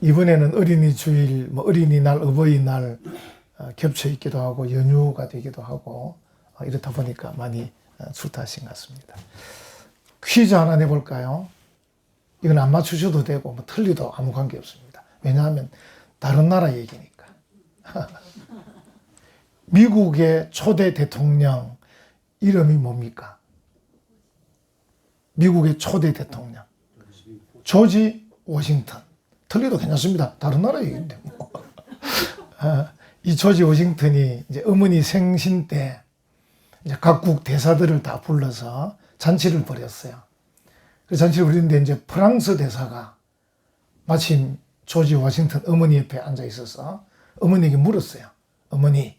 이번에는 어린이 주일, 뭐 어린이날, 어버이날 어, 겹쳐 있기도 하고 연휴가 되기도 하고 어, 이렇다 보니까 많이 어, 출타하신 것 같습니다. 퀴즈 하나 내볼까요? 이건 안 맞추셔도 되고 뭐 틀리도 아무 관계 없습니다. 왜냐하면 다른 나라 얘기니까. 미국의 초대 대통령 이름이 뭡니까? 미국의 초대 대통령 조지 워싱턴. 틀리도 괜찮습니다. 다른 나라 얘기인데 뭐. 아, 이 조지 워싱턴이 이제 어머니 생신 때 이제 각국 대사들을 다 불러서 잔치를 벌였어요. 그 잔치를 벌였는데 이제 프랑스 대사가 마침 조지 워싱턴 어머니 옆에 앉아 있어서 어머니에게 물었어요. 어머니,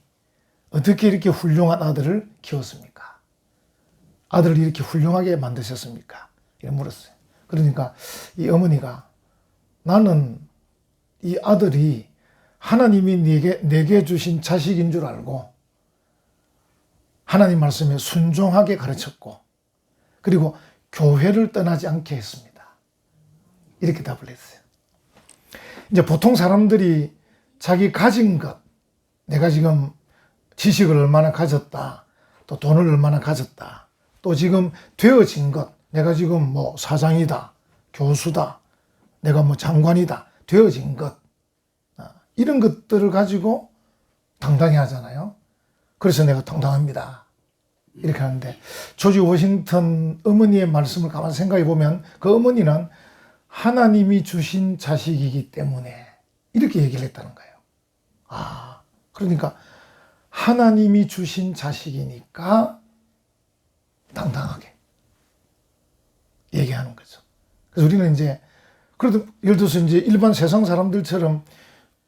어떻게 이렇게 훌륭한 아들을 키웠습니까? 아들을 이렇게 훌륭하게 만드셨습니까? 이렇게 물었어요. 그러니까 이 어머니가 나는 이 아들이 하나님이 내게, 내게 주신 자식인 줄 알고 하나님 말씀에 순종하게 가르쳤고 그리고 교회를 떠나지 않게 했습니다. 이렇게 답을 했어요. 이제 보통 사람들이 자기 가진 것, 내가 지금 지식을 얼마나 가졌다, 또 돈을 얼마나 가졌다, 또 지금 되어진 것, 내가 지금 뭐 사장이다, 교수다, 내가 뭐 장관이다, 되어진 것, 아, 이런 것들을 가지고 당당해 하잖아요. 그래서 내가 당당합니다. 이렇게 하는데, 조지 워싱턴 어머니의 말씀을 가만히 생각해 보면 그 어머니는 하나님이 주신 자식이기 때문에 이렇게 얘기를 했다는 거예요. 아, 그러니까 하나님이 주신 자식이니까 당당하게 얘기하는 거죠. 그래서 우리는 이제 그래도 예를 들어서 이제 일반 세상 사람들처럼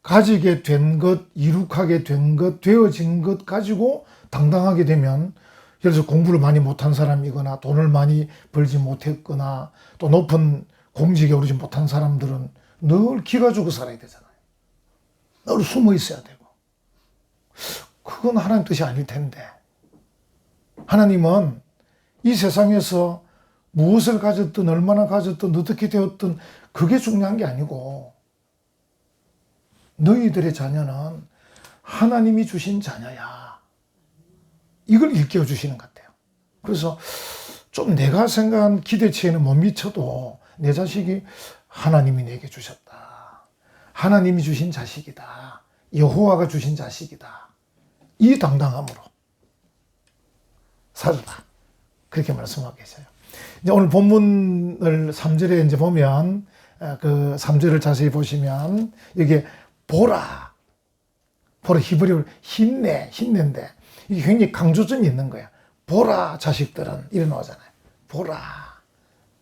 가지게 된 것, 이룩하게 된 것, 되어진 것 가지고 당당하게 되면 예를 들어서 공부를 많이 못한 사람이거나 돈을 많이 벌지 못했거나 또 높은 공직에 오르지 못한 사람들은 늘 기가 주고 살아야 되잖아요. 늘 숨어 있어야 되고. 그건 하나님 뜻이 아닐 텐데. 하나님은 이 세상에서 무엇을 가졌든 얼마나 가졌든 어떻게 되었든 그게 중요한 게 아니고 너희들의 자녀는 하나님이 주신 자녀야. 이걸 일깨워 주시는 것 같아요. 그래서 좀 내가 생각한 기대치에는 못 미쳐도 내 자식이 하나님이 내게 주셨다. 하나님이 주신 자식이다. 여호와가 주신 자식이다. 이 당당함으로 살아라. 그렇게 말씀하고 계세요. 이제 오늘 본문을 3절에 이제 보면 어, 그 3절을 자세히 보시면 이게 보라. 보라 히브리어 힘내, 힘낸데 이게 굉장히 강조점이 있는 거야. 보라 자식들은 이래 나오잖아요. 보라.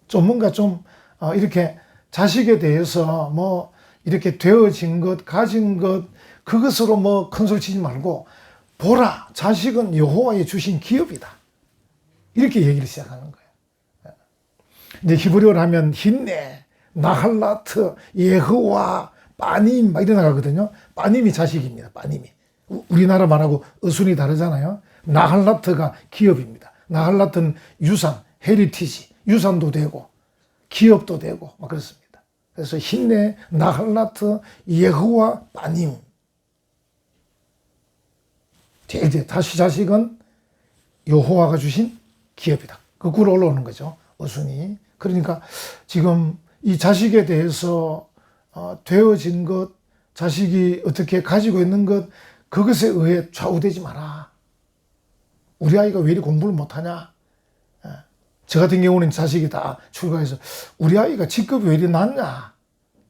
좀 뭔가 좀 어, 이렇게 자식에 대해서 뭐 이렇게 되어진 것, 가진 것 그것으로 뭐 큰 소리 치지 말고 보라 자식은 여호와의 주신 기업이다. 이렇게 얘기를 시작하는 거예요. 이제 히브리어를 하면 힘내, 나할라트, 예흐와, 빠님 막 이래 나가거든요. 빠님이 자식입니다. 빠님이. 우리나라 말하고 어순이 다르잖아요. 나할라트가 기업입니다. 나할라트는 유산, 헤리티지, 유산도 되고 기업도 되고 막 그렇습니다. 그래서 힘내, 나할라트, 예흐와, 빠님. 이제 다시 자식은 여호와가 주신 기업이다. 거꾸로 올라오는 거죠. 어순이. 그러니까 지금 이 자식에 대해서 어, 되어진 것, 자식이 어떻게 가지고 있는 것, 그것에 의해 좌우되지 마라. 우리 아이가 왜 이리 공부를 못하냐? 예. 저 같은 경우는 자식이 다 출가해서 우리 아이가 직급이 왜 이리 낮냐?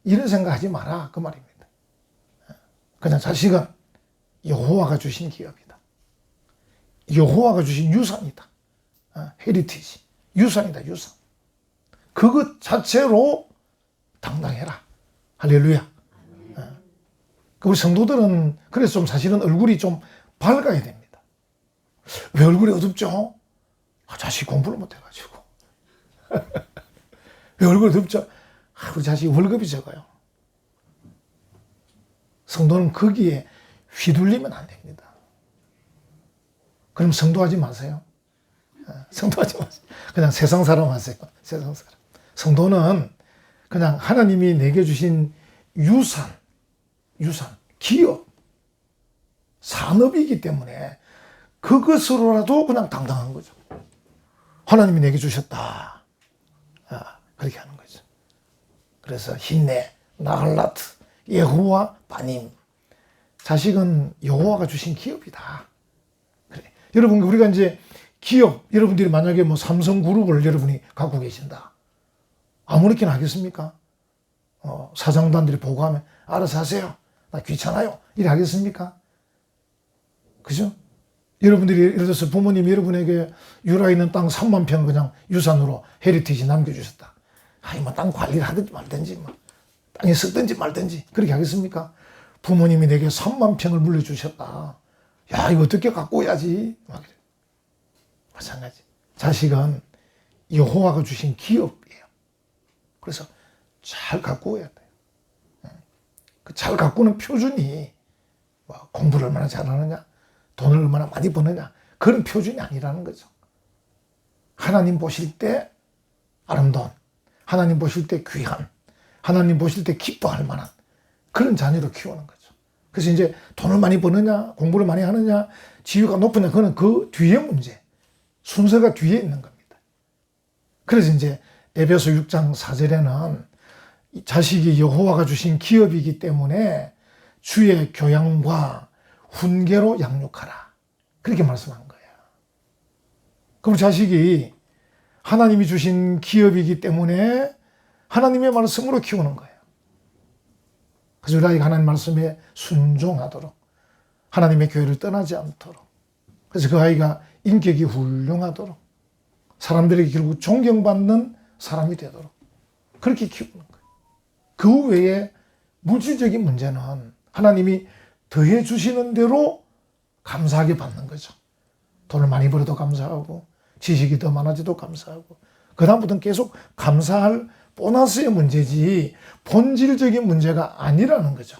이런 생각하지 마라. 그 말입니다. 예. 그냥 자식은 여호와가 주신 기업이다. 여호와가 주신 유산이다. 어, 헤리티지. 유산이다, 유산. 그것 자체로 당당해라. 할렐루야. 어. 그 우리 성도들은 그래서 좀 사실은 얼굴이 좀 밝아야 됩니다. 왜 얼굴이 어둡죠? 아, 자식 공부를 못해가지고. 왜 얼굴이 어둡죠? 아, 우리 자식이 월급이 적어요. 성도는 거기에 휘둘리면 안 됩니다. 그럼 성도하지 마세요. 성도하지 마세요. 그냥 세상 사람 하세요. 세상 사람. 성도는 그냥 하나님이 내게 주신 유산, 유산, 기업, 산업이기 때문에 그것으로라도 그냥 당당한 거죠. 하나님이 내게 주셨다. 아, 그렇게 하는 거죠. 그래서 힘내, 나갈라트, 예호와 바님. 자식은 여호와가 주신 기업이다. 그래. 여러분 우리가 이제 기업 여러분들이 만약에 뭐 삼성그룹을 여러분이 갖고 계신다. 아무렇게나 하겠습니까? 어, 사장단들이 보고하면 알아서 하세요. 나 귀찮아요. 이래 하겠습니까? 그죠? 여러분들이 예를 들어서 부모님이 여러분에게 유라 있는 땅 3만 평 그냥 유산으로 헤리티지 남겨주셨다. 아이 뭐땅 관리를 하든지 말든지 뭐 땅에 썩든지 말든지 그렇게 하겠습니까? 부모님이 내게 3만 평을 물려주셨다. 야 이거 어떻게 갖고 오야지. 막 이래. 마찬가지. 자식은 여호와가 주신 기업이에요. 그래서 잘 오야 돼요. 그 잘 가꾸는 표준이 뭐 공부를 얼마나 잘하느냐, 돈을 얼마나 많이 버느냐 그런 표준이 아니라는 거죠. 하나님 보실 때 아름다운, 하나님 보실 때 귀한, 하나님 보실 때 기뻐할 만한 그런 자녀로 키우는 거죠. 그래서 이제 돈을 많이 버느냐, 공부를 많이 하느냐, 지위가 높으냐, 그거는 그 뒤에 문제, 순서가 뒤에 있는 겁니다. 그래서 이제 에베소 6장 4절에는 자식이 여호와가 주신 기업이기 때문에 주의 교양과 훈계로 양육하라. 그렇게 말씀한 거예요. 그럼 자식이 하나님이 주신 기업이기 때문에 하나님의 말씀으로 키우는 거예요. 그래서 우리 아이가 하나님 말씀에 순종하도록 하나님의 교회를 떠나지 않도록 그래서 그 아이가 인격이 훌륭하도록 사람들에게 결국 존경받는 사람이 되도록 그렇게 키우는 거예요. 그 외에 물질적인 문제는 하나님이 더해 주시는 대로 감사하게 받는 거죠. 돈을 많이 벌어도 감사하고 지식이 더 많아져도 감사하고 그 다음부터는 계속 감사할 보너스의 문제지 본질적인 문제가 아니라는 거죠.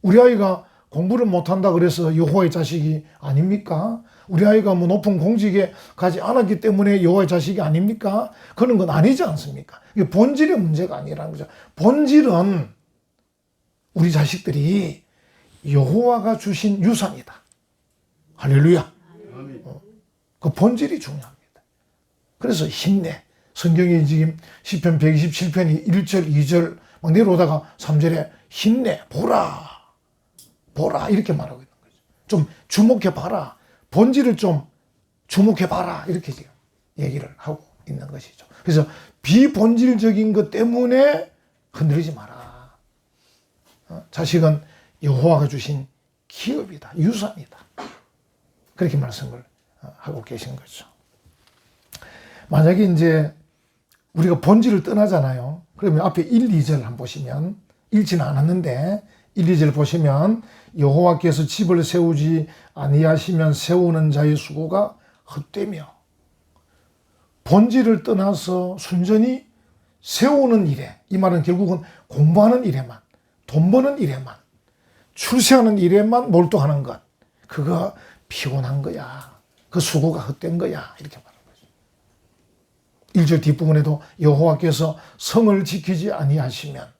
우리 아이가 공부를 못한다 그래서 여호와의 자식이 아닙니까? 우리 아이가 뭐 높은 공직에 가지 않았기 때문에 여호와의 자식이 아닙니까? 그런 건 아니지 않습니까? 이게 본질의 문제가 아니라는 거죠. 본질은 우리 자식들이 여호와가 주신 유산이다. 할렐루야. 어, 그 본질이 중요합니다. 그래서 힘내. 성경이 지금 시편 127편이 1절, 2절 막 내려오다가 3절에 힘내, 보라, 보라 이렇게 말하고 있는 거죠. 좀 주목해 봐라. 본질을 좀 주목해 봐라 이렇게 지금 얘기를 하고 있는 것이죠. 그래서 비본질적인 것 때문에 흔들리지 마라. 어, 자식은 여호와가 주신 기업이다, 유산이다. 그렇게 말씀을 어, 하고 계신 거죠. 만약에 이제 우리가 본질을 떠나잖아요. 그러면 앞에 1, 2절 한번 보시면 읽지는 않았는데 1, 2절 보시면 여호와께서 집을 세우지 아니하시면 세우는 자의 수고가 헛되며 본질을 떠나서 순전히 세우는 일에 이 말은 결국은 공부하는 일에만 돈 버는 일에만 출세하는 일에만 몰두하는 것 그거 피곤한 거야. 그 수고가 헛된 거야. 이렇게 말하는 거죠. 1절 뒷부분에도 여호와께서 성을 지키지 아니하시면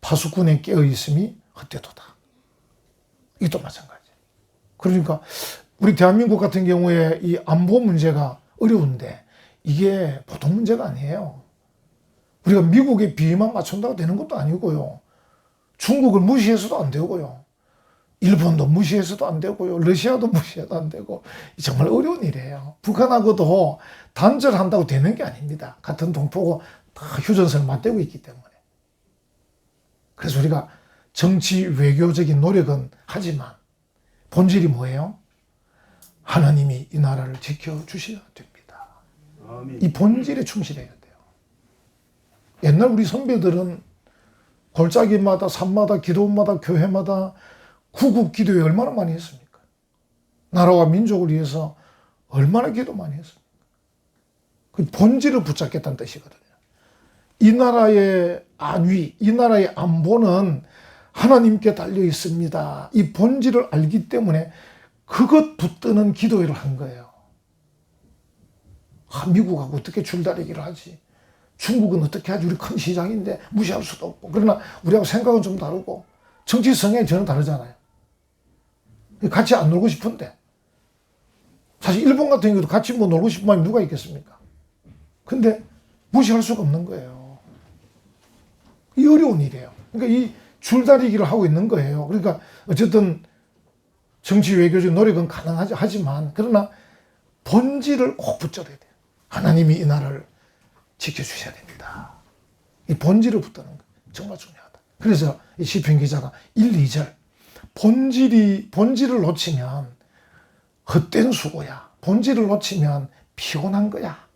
파수꾼에 깨어 있음이 헛되도다 이것도 마찬가지 그러니까 우리 대한민국 같은 경우에 이 안보 문제가 어려운데 이게 보통 문제가 아니에요. 우리가 미국의 비만 맞춘다고 되는 것도 아니고요. 중국을 무시해서도 안 되고요. 일본도 무시해서도 안 되고요. 러시아도 무시해도 안 되고 정말 어려운 일이에요. 북한하고도 단절한다고 되는 게 아닙니다. 같은 동포고 다 휴전선을 맞대고 있기 때문에. 그래서 우리가 정치 외교적인 노력은 하지만 본질이 뭐예요? 하나님이 이 나라를 지켜주셔야 됩니다. 이 본질에 충실해야 돼요. 옛날 우리 선배들은 골짜기마다 산마다 기도마다 교회마다 구국 기도회 얼마나 많이 했습니까? 나라와 민족을 위해서 얼마나 기도 많이 했습니까? 그 본질을 붙잡겠다는 뜻이거든요. 이 나라의 안위, 이 나라의 안보는 하나님께 달려 있습니다. 이 본질을 알기 때문에 그것 붙드는 기도회를 한 거예요. 아, 미국하고 어떻게 줄다리기를 하지? 중국은 어떻게 하지? 우리 큰 시장인데 무시할 수도 없고. 그러나 우리하고 생각은 좀 다르고 정치 성향이 전혀 다르잖아요. 같이 안 놀고 싶은데. 사실 일본 같은 경우도 같이 뭐 놀고 싶은 마음이 누가 있겠습니까? 근데 무시할 수가 없는 거예요. 이 어려운 일이에요. 그러니까 이 줄다리기를 하고 있는 거예요. 그러니까 어쨌든 정치 외교적 노력은 가능하지 하지만 그러나 본질을 꼭 붙잡아야 돼요. 하나님이 이 나라를 지켜주셔야 됩니다. 이 본질을 붙드는 거 정말 중요하다. 그래서 이 시편 기자가 1, 2절 본질이 본질을 놓치면 헛된 수고야. 본질을 놓치면 피곤한 거야.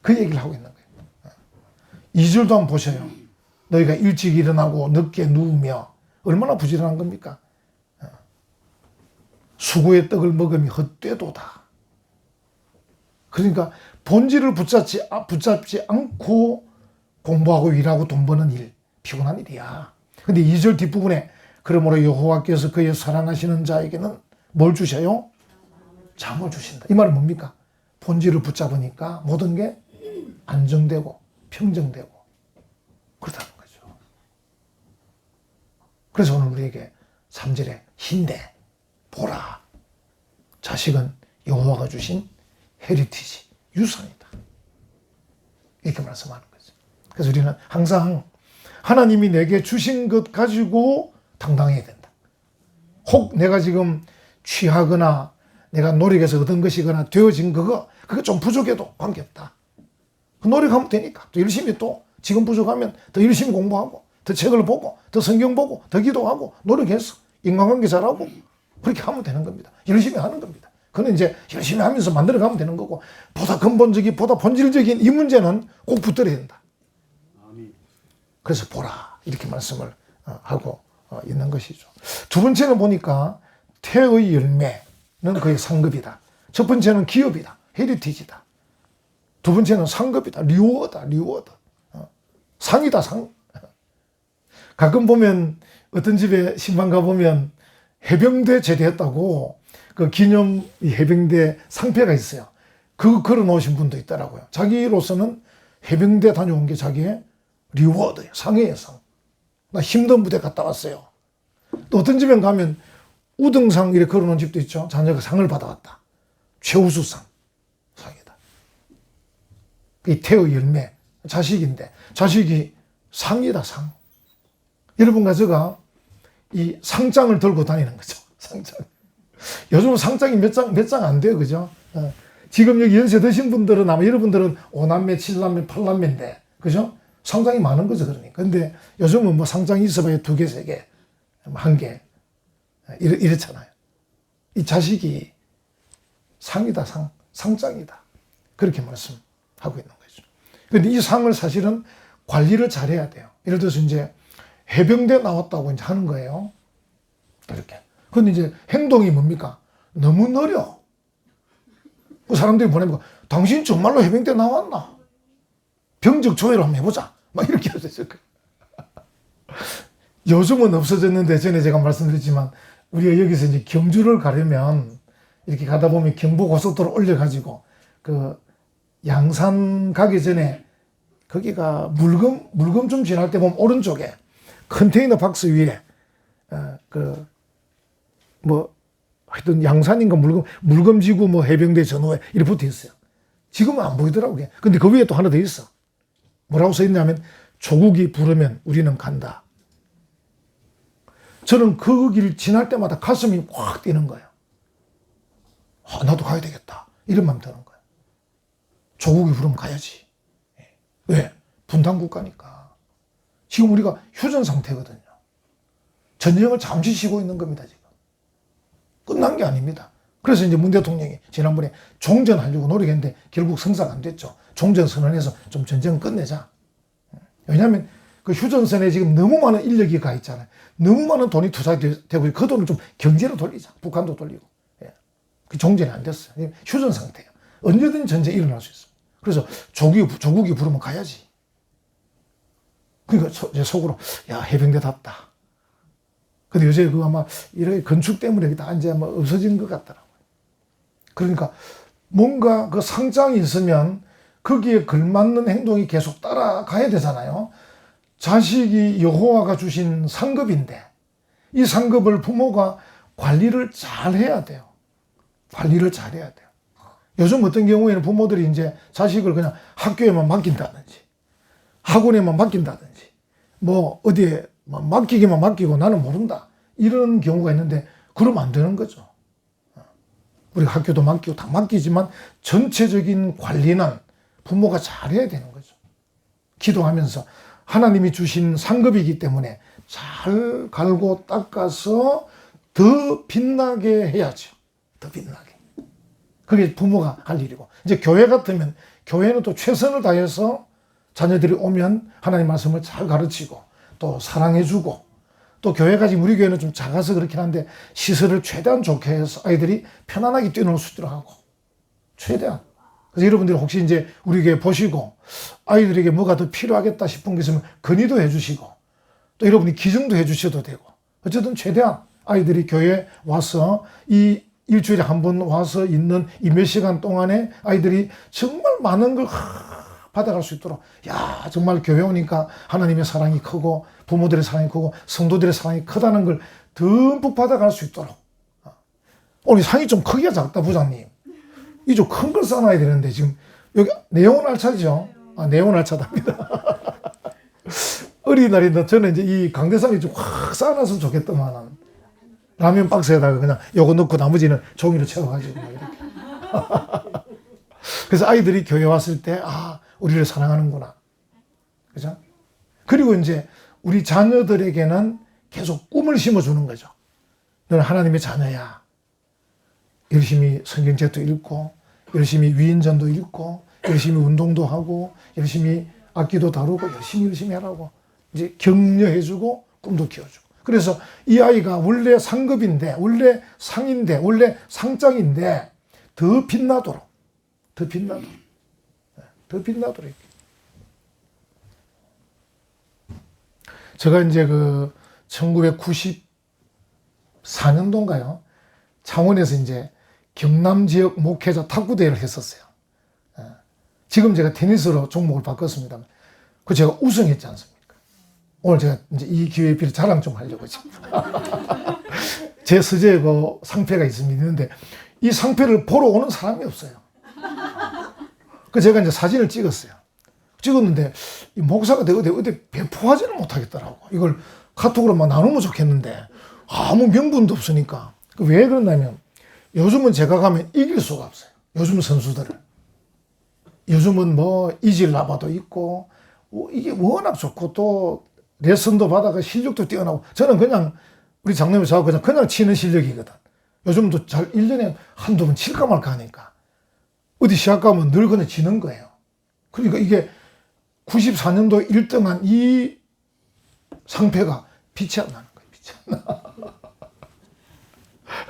그 얘기를 하고 있는 거예요. 2절도 한번 보셔요. 너희가 일찍 일어나고 늦게 누우며 얼마나 부지런한 겁니까? 수고의 떡을 먹으면 헛되도다. 그러니까 본질을 붙잡지, 아, 붙잡지 않고 공부하고 일하고 돈 버는 일, 피곤한 일이야. 근데 2절 뒷부분에 그러므로 여호와께서 그의 사랑하시는 자에게는 뭘 주셔요? 잠을 주신다. 이 말은 뭡니까? 본질을 붙잡으니까 모든 게 안정되고 평정되고 그렇다는 거죠. 그래서 오늘 우리에게 3절에 힘내 보라 자식은 여호와가 주신 헤리티지 유산이다. 이렇게 말씀하는 거죠. 그래서 우리는 항상 하나님이 내게 주신 것 가지고 당당해야 된다. 혹 내가 지금 취하거나 내가 노력해서 얻은 것이거나 되어진 그거 그게 좀 부족해도 관계없다. 그 노력하면 되니까 또 열심히 또 지금 부족하면 더 열심히 공부하고 더 책을 보고 더 성경 보고 더 기도하고 노력해서 인간관계 잘하고 그렇게 하면 되는 겁니다. 열심히 하는 겁니다. 그는 이제 열심히 하면서 만들어 가면 되는 거고 보다 근본적인 보다 본질적인 이 문제는 꼭 붙들어야 된다. 그래서 보라 이렇게 말씀을 어, 하고 어, 있는 것이죠. 두 번째는 보니까 태의 열매는 거의 상급이다. 첫 번째는 기업이다. 헤리티지다. 두 번째는 상급이다. 리워다. 리워드. 어, 상이다. 상. 가끔 보면 어떤 집에 신방 가보면 해병대 제대했다고 그 기념 이 해병대 상패가 있어요. 그거 걸어 놓으신 분도 있더라고요. 자기로서는 해병대 다녀온 게 자기의 리워드예요. 상이에요, 상. 나 힘든 부대 갔다 왔어요. 또 어떤 집에 가면 우등상 이렇게 걸어 놓은 집도 있죠. 자녀가 상을 받아왔다. 최우수상. 상이다. 이 태의 열매. 자식인데. 자식이 상이다, 상. 여러분과 제가 이 상장을 들고 다니는 거죠. 상장. 요즘 상장이 몇 장, 몇 장 안 돼요. 그죠? 어. 지금 여기 연세 드신 분들은 아마 여러분들은 5남매, 7남매, 8남매인데, 그죠? 상장이 많은 거죠. 그러니까. 근데 요즘은 뭐 상장이 있어봐야 두 개, 세 개, 한 개. 이렇, 이렇잖아요. 이 자식이 상이다, 상. 상장이다. 그렇게 말씀하고 있는 거죠. 근데 이 상을 사실은 관리를 잘해야 돼요. 예를 들어서 이제 해병대 나왔다고 이제 하는 거예요. 이렇게. 근데 이제 행동이 뭡니까? 너무 느려. 그 사람들이 보내면 당신 정말로 해병대 나왔나? 병적 조회를 한번 해보자. 막 이렇게 하셨어요. 요즘은 없어졌는데 전에 제가 말씀드렸지만 우리가 여기서 이제 경주를 가려면 이렇게 가다 보면 경부 고속도로 올려가지고 그 양산 가기 전에 거기가 물금 물금 좀 지날 때 보면 오른쪽에 컨테이너 박스 위에 어, 그뭐 하여튼 양산인가 물금 물금지구 뭐 해병대 전후에 이렇게 붙어 있어요. 지금은 안 보이더라고 요. 근데 그 위에 또 하나 더 있어. 뭐라고 써 있냐면 조국이 부르면 우리는 간다. 저는 그 길 지날 때마다 가슴이 확 뛰는 거예요. 아, 나도 가야 되겠다. 이런 마음 드는 거예요. 조국이 부르면 가야지. 예. 왜? 분단 국가니까. 지금 우리가 휴전 상태거든요. 전쟁을 잠시 쉬고 있는 겁니다, 지금. 끝난 게 아닙니다. 그래서 이제 문 대통령이 지난번에 종전하려고 노력했는데 결국 성사가 안 됐죠. 종전 선언해서 좀 전쟁 끝내자. 왜냐하면 그 휴전선에 지금 너무 많은 인력이 가 있잖아요. 너무 많은 돈이 투자되고 그 돈을 좀 경제로 돌리자. 북한도 돌리고. 예. 그 종전이 안 됐어요. 휴전 상태예요. 언제든 전쟁이 일어날 수 있어요. 그래서 조국이, 조국이 부르면 가야지. 그러니까 제 속으로 야 해병대답다. 근데 요새 그 아마 이렇게 건축 때문에 다 이제 아마 없어진 것 같더라고요. 그러니까 뭔가 그 상장이 있으면 거기에 걸맞는 행동이 계속 따라가야 되잖아요. 자식이 여호와가 주신 상급인데 이 상급을 부모가 관리를 잘 해야 돼요. 관리를 잘 해야 돼요. 요즘 어떤 경우에는 부모들이 이제 자식을 그냥 학교에만 맡긴다든지 학원에만 맡긴다든지 뭐 어디에 맡기기만 맡기고 나는 모른다. 이런 경우가 있는데 그러면 안 되는 거죠. 우리 학교도 맡기고 다 맡기지만 전체적인 관리는 부모가 잘해야 되는 거죠. 기도하면서 하나님이 주신 상급이기 때문에 잘 갈고 닦아서 더 빛나게 해야죠. 더 빛나게. 그게 부모가 할 일이고. 이제 교회 같으면 교회는 또 최선을 다해서 자녀들이 오면 하나님 말씀을 잘 가르치고 또 사랑해주고 또 교회가 지금 우리 교회는 좀 작아서 그렇긴 한데 시설을 최대한 좋게 해서 아이들이 편안하게 뛰놀 수 있도록 하고 최대한. 그래서 여러분들이 혹시 이제 우리 교회 보시고 아이들에게 뭐가 더 필요하겠다 싶은 게 있으면 건의도 해주시고 또 여러분이 기증도 해주셔도 되고 어쨌든 최대한 아이들이 교회에 와서 이 일주일에 한 번 와서 있는 이 몇 시간 동안에 아이들이 정말 많은 걸 받아갈 수 있도록. 야 정말 교회 오니까 하나님의 사랑이 크고 부모들의 사랑이 크고 성도들의 사랑이 크다는 걸 듬뿍 받아갈 수 있도록. 오늘 상이 좀 크기가 작다 부장님. 이 좀 큰 걸 써놔야 되는데 지금 여기 네온 알차죠? 아 네온 알차답니다. 어린날인데 저는 이제 이 강대상이 좀 확 쌓아놨으면 좋겠더만은 라면 박스에다가 그냥 요거 넣고 나머지는 종이로 채워가지고 막 이렇게. 그래서 아이들이 교회 왔을 때, 아, 우리를 사랑하는구나. 그죠? 그리고 이제 우리 자녀들에게는 계속 꿈을 심어주는 거죠. 너는 하나님의 자녀야. 열심히 성경책도 읽고, 열심히 위인전도 읽고, 열심히 운동도 하고, 열심히 악기도 다루고, 열심히 열심히 하라고. 이제 격려해주고, 꿈도 키워주고. 그래서 이 아이가 원래 상급인데, 원래 상인데, 원래 상장인데, 더 빛나도록, 더 빛나도록, 네, 더 빛나도록. 제가 이제 그 1994년도인가요? 창원에서 이제 경남 지역 목회자 탁구대회를 했었어요. 예. 지금 제가 테니스로 종목을 바꿨습니다. 그 제가 우승했지 않습니까? 오늘 제가 이제 이 기회에 비해 자랑 좀 하려고 지금. 제 서재에 그 상패가 있습니다. 있는데 이 상패를 보러 오는 사람이 없어요. 그 제가 이제 사진을 찍었어요. 찍었는데 이 목사가 내가 어디, 어디 배포하지는 못하겠더라고. 이걸 카톡으로 막 나누면 좋겠는데 아무 명분도 없으니까. 그왜 그러냐면 요즘은 제가 가면 이길 수가 없어요. 요즘 선수들을. 요즘은 뭐 이질라바도 있고 뭐 이게 워낙 좋고 또 레슨도 받아가 실력도 뛰어나고 저는 그냥 우리 장로님 저하고 그냥 그냥 치는 실력이거든. 요즘도 잘 1년에 한두 번 칠까 말까 하니까 어디 시합 가면 늘 그냥 지는 거예요. 그러니까 이게 94년도 1등한 이 상패가 빛이 안 나는 거예요. 빛이 안 나.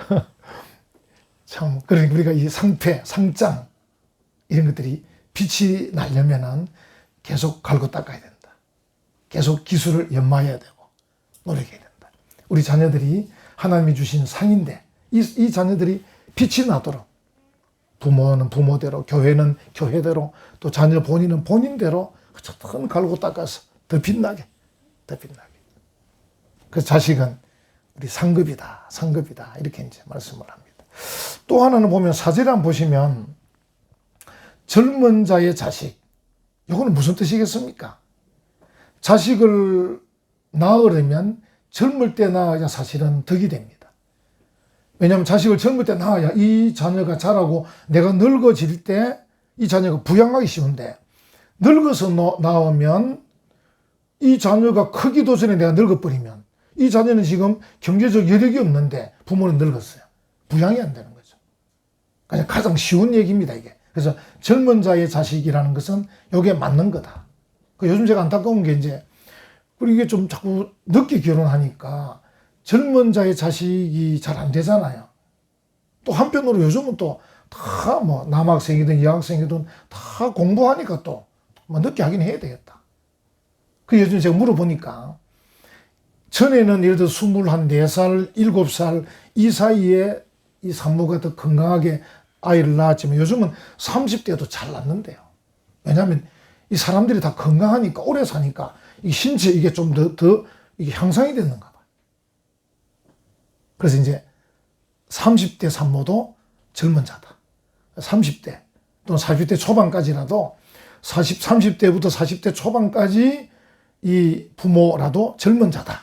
참, 그러니까 우리가 이 상패, 상장, 이런 것들이 빛이 나려면은 계속 갈고 닦아야 된다. 계속 기술을 연마해야 되고, 노력해야 된다. 우리 자녀들이 하나님이 주신 상인데, 이, 이 자녀들이 빛이 나도록, 부모는 부모대로, 교회는 교회대로, 또 자녀 본인은 본인대로, 어쨌든 갈고 닦아서 더 빛나게, 더 빛나게. 그 자식은 우리 상급이다, 상급이다. 이렇게 이제 말씀을 합니다. 또 하나는 보면 사제랑 보시면 젊은 자의 자식. 이거는 무슨 뜻이겠습니까? 자식을 낳으려면 젊을 때 낳아야 사실은 덕이 됩니다. 왜냐하면 자식을 젊을 때 낳아야 이 자녀가 자라고 내가 늙어질 때 이 자녀가 부양하기 쉬운데 늙어서 낳으면 이 자녀가 크기도 전에 내가 늙어버리면 이 자녀는 지금 경제적 여력이 없는데 부모는 늙었어요. 부양이 안 되는 거죠. 그냥 가장 쉬운 얘기입니다, 이게. 그래서 젊은 자의 자식이라는 것은 이게 맞는 거다. 그 요즘 제가 안타까운 게 이제, 그리고 이게 좀 자꾸 늦게 결혼하니까 젊은 자의 자식이 잘 안 되잖아요. 또 한편으로 요즘은 또 다 뭐 남학생이든 여학생이든 다 공부하니까 또 뭐 늦게 하긴 해야 되겠다. 그 요즘 제가 물어보니까 전에는 예를 들어 스물한 네살 일곱 살이 사이에 이 산모가 더 건강하게 아이를 낳았지만 요즘은 30대도 잘 낳는데요. 왜냐하면 이 사람들이 다 건강하니까 오래 사니까 이 신체 이게 좀 더 더 이게 향상이 됐는가 봐. 그래서 이제 30대 산모도 젊은 자다. 30대 또는 40대 초반까지라도 40, 30대부터 40대 초반까지 이 부모라도 젊은 자다.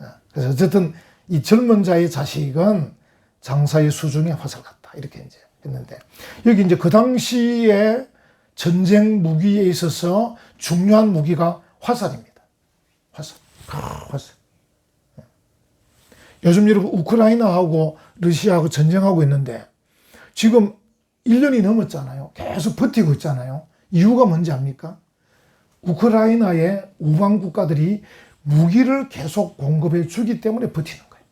어, 그래서 어쨌든 이 젊은 자의 자식은 장사의 수중에 화살 같다. 이렇게 이제 했는데 여기 이제 그 당시에 전쟁 무기에 있어서 중요한 무기가 화살입니다. 화살. 아, 화살. 요즘 여러분 우크라이나하고 러시아하고 전쟁하고 있는데 지금 1년이 넘었잖아요. 계속 버티고 있잖아요. 이유가 뭔지 압니까? 우크라이나의 우방 국가들이 무기를 계속 공급해 주기 때문에 버티는 거예요.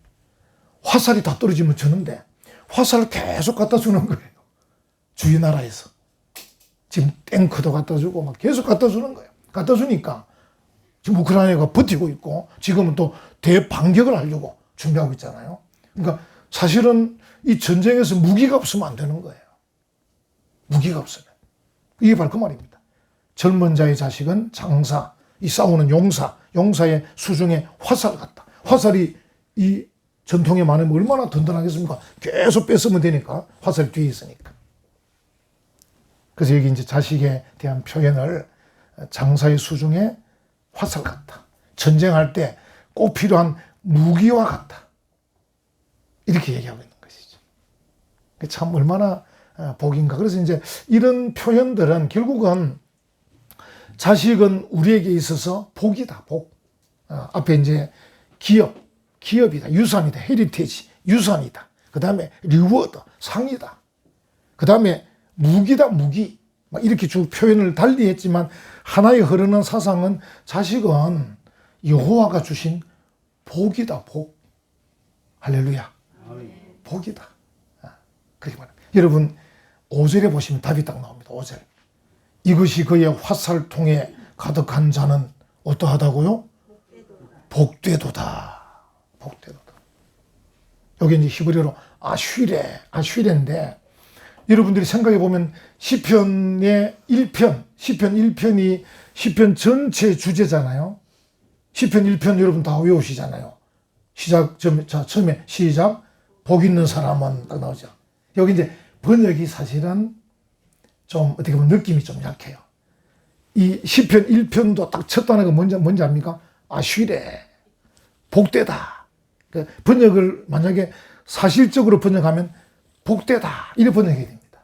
화살이 다 떨어지면 주는데 화살을 계속 갖다 주는 거예요. 주위 나라에서. 지금 탱크도 갖다 주고 막 계속 갖다 주는 거예요. 갖다 주니까 지금 우크라이나가 버티고 있고 지금은 또 대반격을 하려고 준비하고 있잖아요. 그러니까 사실은 이 전쟁에서 무기가 없으면 안 되는 거예요. 무기가 없으면. 이게 바로 그 말입니다. 젊은 자의 자식은 장사, 이 싸우는 용사, 용사의 수중에 화살 같다. 화살이 이 전통에 많으면 얼마나 든든하겠습니까? 계속 뺐으면 되니까. 화살 뒤에 있으니까. 그래서 여기 이제 자식에 대한 표현을 장사의 수중에 화살 같다. 전쟁할 때 꼭 필요한 무기와 같다. 이렇게 얘기하고 있는 것이죠. 참 얼마나 어, 복인가. 그래서 이제 이런 표현들은 결국은 자식은 우리에게 있어서 복이다, 복. 어, 앞에 이제 기업, 기업이다, 유산이다, 헤리테이지, 유산이다. 그 다음에 리워드, 상이다. 그 다음에 무기다, 무기. 막 이렇게 쭉 표현을 달리 했지만 하나의 흐르는 사상은 자식은 여호와가 주신 복이다, 복. 할렐루야. 복이다. 아, 그렇게 말합니다. 여러분, 5절에 보시면 답이 딱 나옵니다. 5절. 이것이 그의 화살 통에 가득한 자는 어떠하다고요? 복되도다. 복되도다. 여기 이제 히브리어로 아쉬레, 아쉬레인데 여러분들이 생각해 보면 시편의 1편, 시편 1편이 시편 전체 주제잖아요. 시편 1편 여러분 다 외우시잖아요. 시작 점, 자, 처음에 시작 복 있는 사람은 딱 나오죠. 여기 이제 번역이 사실은 좀 어떻게 보면 느낌이 좀 약해요. 이 시편 1편도 딱 첫 단어가 뭔지, 뭔지 압니까? 아쉬래. 복되다. 그 번역을 만약에 사실적으로 번역하면 복되다. 이렇게 번역해야 됩니다.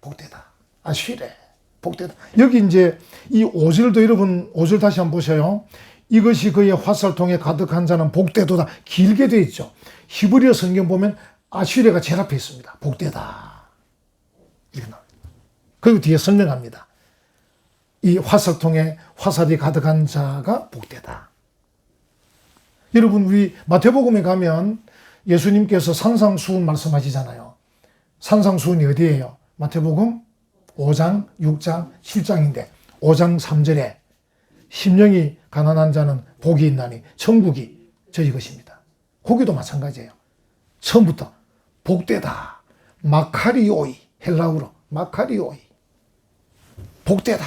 복되다. 아쉬래. 복되다. 여기 이제 이 5절도 여러분 5절 다시 한번 보세요. 이것이 그의 화살통에 가득한 자는 복되도다. 길게 돼 있죠. 히브리어 성경 보면 아쉬레가 제일 앞에 있습니다. 나옵니다. 그리고 뒤에 설명합니다. 이 화살통에 화살이 가득한 자가 복되다. 여러분 우리 마태복음에 가면 예수님께서 산상수훈 말씀하시잖아요. 산상수훈이 어디예요? 마태복음 5장, 6장, 7장인데 5장 3절에 심령이 가난한 자는 복이 있나니 천국이 저희 것입니다. 거기도 마찬가지예요. 처음부터 복되다. 마카리오이 헬라어로 마카리오이 복되다.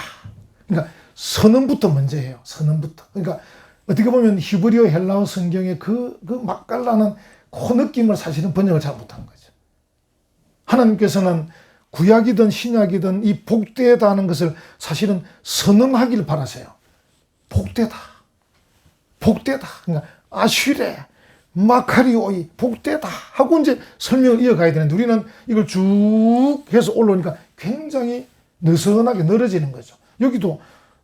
그러니까 선언부터 먼저예요. 선언부터. 그러니까 어떻게 보면 히브리어 헬라어 성경의 그, 그 맛깔나는 그 느낌을 사실은 번역을 잘 못한 거죠. 하나님께서는 구약이든 신약이든 이 복되다는 것을 사실은 선언하기를 바라세요. 복되다. 복되다. 그러니까 아쉬레, 마카리오이, 복되다. 하고 이제 설명을 이어가야 되는데 우리는 이걸 쭉 해서 올라오니까 굉장히 느슨하게 늘어지는 거죠. 여기도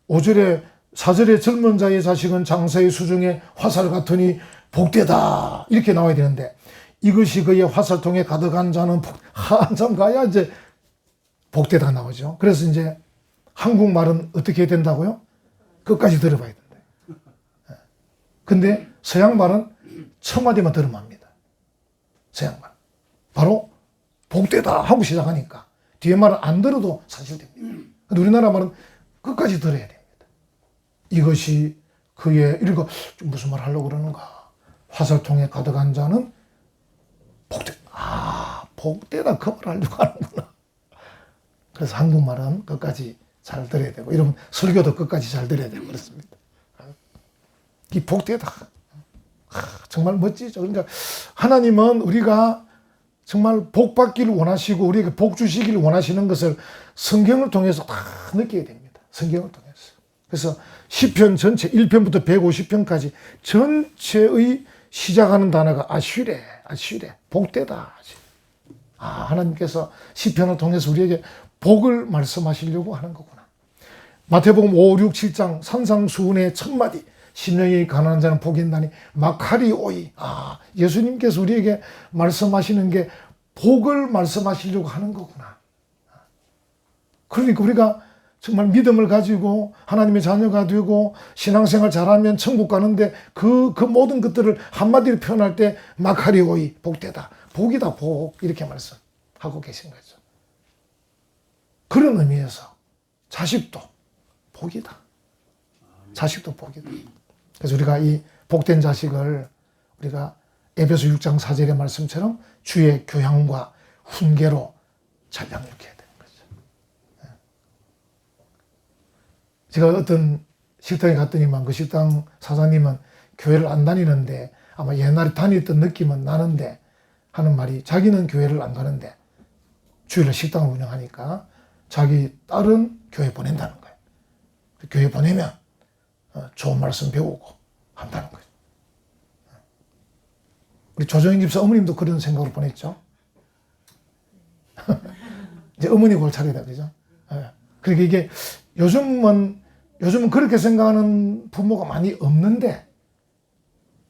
5절에 4절에 젊은 자의 자식은 장사의 수중에 화살 같으니 복되다. 이렇게 나와야 되는데 이것이 그의 화살통에 가득한 자는 복, 한참 가야 이제 복되다 나오죠. 그래서 이제 한국말은 어떻게 된다고요? 끝까지 들어봐야 된다. 예. 근데 서양말은 첫 마디만 들으면 합니다. 서양말. 바로 복되다 하고 시작하니까 뒤에 말은 안 들어도 사실됩니다. 우리나라 말은 끝까지 들어야 됩니다. 이것이 그의 이거 무슨 말 하려고 그러는가? 화살통에 가득한 자는 복되. 아 복되다 그 말 하려고 하는구나. 그래서 한국말은 끝까지 잘 들어야 되고 이러면 설교도 끝까지 잘 들어야 되고 그렇습니다. 이 복되다. 아, 정말 멋지죠. 그러니까 하나님은 우리가 정말 복 받기를 원하시고 우리에게 복 주시기를 원하시는 것을 성경을 통해서 다 느끼게 됩니다. 성경을 통해서. 그래서 시편 전체 1편부터 150편까지 전체의 시작하는 단어가 아쉬래, 아쉬래, 복되다. 아, 하나님께서 시편을 통해서 우리에게 복을 말씀하시려고 하는 거구나. 마태복음 5, 6, 7장 산상수훈의 첫 마디 심령이 가난한 자는 복이 있나니 마카리 오이. 아, 예수님께서 우리에게 말씀하시는 게 복을 말씀하시려고 하는 거구나. 그러니까 우리가 정말 믿음을 가지고 하나님의 자녀가 되고 신앙생활 잘하면 천국 가는데 그, 그 모든 것들을 한마디로 표현할 때 마카리 오이. 복되다. 복이다, 복. 이렇게 말씀하고 계신 거죠. 그런 의미에서 자식도 복이다. 자식도 복이다. 그래서 우리가 이 복된 자식을 우리가 에베소 6장 4절의 말씀처럼 주의 교양과 훈계로 잘 양육해야 되는 거죠. 예. 제가 어떤 식당에 갔더니만 그 식당 사장님은 교회를 안 다니는데 아마 옛날에 다녔던 느낌은 나는데 하는 말이 자기는 교회를 안 가는데 주일에 식당을 운영하니까 자기 딸은 교회 보낸다는 거예요. 교회 보내면 어, 좋은 말씀 배우고 한다는 거죠. 우리 조정인 집사 어머님도 그런 생각으로 보냈죠. 이제 어머니 골 차리다 그죠? 예. 그러니까 이게 요즘은 요즘은 그렇게 생각하는 부모가 많이 없는데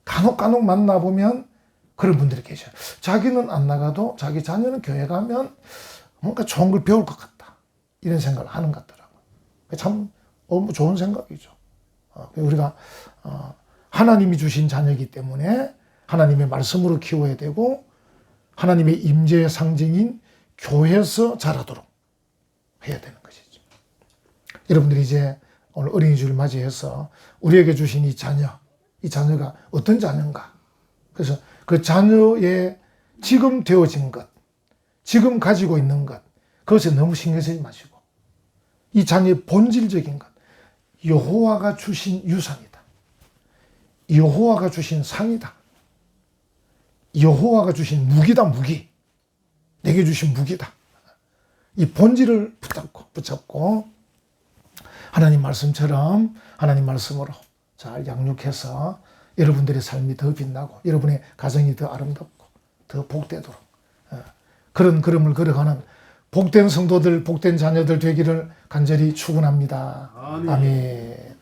간혹 간혹 만나 보면 그런 분들이 계셔요. 자기는 안 나가도 자기 자녀는 교회 가면 뭔가 좋은 걸 배울 것 같다. 이런 생각을 하는 것 같더라고요. 참 좋은 생각이죠. 어, 우리가 어, 하나님이 주신 자녀이기 때문에 하나님의 말씀으로 키워야 되고 하나님의 임재의 상징인 교회에서 자라도록 해야 되는 것이죠. 여러분들이 이제 오늘 어린이 주를 맞이해서 우리에게 주신 이 자녀, 이 자녀가 어떤 자녀인가? 그래서 그 자녀의 지금 되어진 것, 지금 가지고 있는 것, 그것에 너무 신경 쓰지 마시고 이 자녀의 본질적인 것, 여호와가 주신 유산이다. 여호와가 주신 상이다. 여호와가 주신 무기다 무기. 내게 주신 무기다. 이 본질을 붙잡고 붙잡고 하나님 말씀처럼 하나님 말씀으로 잘 양육해서 여러분들의 삶이 더 빛나고 여러분의 가정이 더 아름답고 더 복되도록 어, 그런 걸음을 걸어가는 복된 성도들, 복된 자녀들 되기를 간절히 축원합니다. 아멘. 아멘.